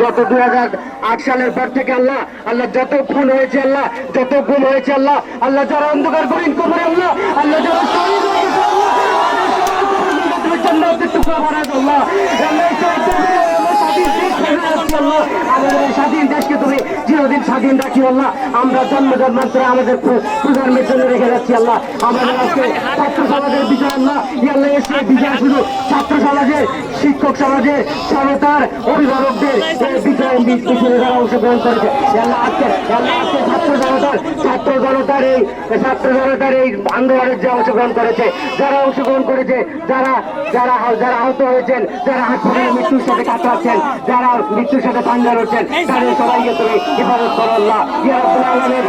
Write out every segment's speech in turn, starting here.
যত দু হাজার আট সালের পর থেকে আল্লাহ আল্লাহ যত খুন হয়েছে আল্লাহ, যত গুম হয়েছে আল্লাহ আল্লাহ যারা অন্ধকার করেন কবরে আল্লাহ আল্লাহ যারা আল্লাহ জান্নাতের টুকরা বানায় দাও, আল্লাহ আল্লাহ এই শহীদ আল্লাহ আমাদের এই স্বাধীন দেশকে তুমি চিরদিন স্বাধীন রাখি আল্লাহ। আমরা জন্ম জন্মান্তরে আমাদের প্র- প্রজন্মের জন্য রেখে যাচ্ছি আল্লাহ। আমাদের আজকে ছাত্র সমাজের বিষয় আল্লাহ। ইয়াল্লাহ এসে বিষয় শুধু ছাত্র সমাজের শিক্ষক সমাজের জনতার অভিভাবকদের এই বিষয়ে বিষয়ে যারা অংশগ্রহণ করেছে। আল্লাহ আজকে আল্লাহ আজকে ছাত্র জনতার ছাত্র জনতার এই ছাত্র জনতার এই আন্দোলনের যে অংশগ্রহণ করেছে যারা অংশগ্রহণ করেছে যারা যারা যারা আহত হয়েছেন যারা হাসপাতালে মৃত্যুর সাথে কাটাচ্ছেন যারা মৃত্যুর সাথে পাঞ্জা লড়ছেন তাদের সবাইকে তুমি হেফাজত করো। আল্লাহ। ইয়া রাব্বুল আলামিন।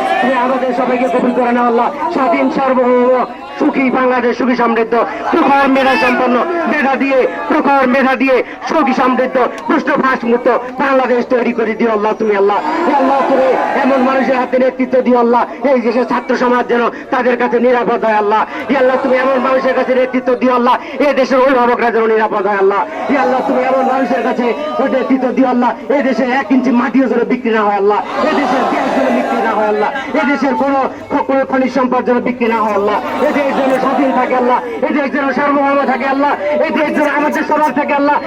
সবাইকে কবুল করে নাও আল্লাহ। স্বাধীন, সার্বভৌম, সুখী বাংলাদেশ, সুখী সমৃদ্ধ, প্রখর মেধা সম্পন্ন মেধা দিয়ে, প্রখর মেধা দিয়ে সুখী সমৃদ্ধ পৃষ্ঠভাস মুক্ত বাংলাদেশ তৈরি করে দিও আল্লাহ তুমি আল্লাহ। আল্লাহ তুমি এমন মানুষের হাতে নেতৃত্ব দিও আল্লাহ। এই দেশের ছাত্র সমাজ যেন তাদের কাছে নিরাপদ হয় আল্লাহ। আল্লাহ তুমি এমন মানুষের কাছে নেতৃত্ব দিও আল্লাহ। এই দেশের অভিভাবকরা যেন নিরাপদ হয় আল্লাহ। আল্লাহ তুমি এমন মানুষের কাছে নেতৃত্ব দিও আল্লাহ। এই দেশে এক ইঞ্চি মাটিও যেন বিক্রি না হয় আল্লাহ। এই দেশের বিক্রি না হয় আল্লাহ। এই দেশের কোনো কোনো খনিজ সম্পদ যেন বিক্রি না হয় আল্লাহ। এই দেশ যেন স্বাধীন থাকে আল্লাহ। এই দেশ যেন সার্বভৌম থাকে আল্লাহ। এই দেশ যেন আমাদের সবার থাকে আল্লাহ।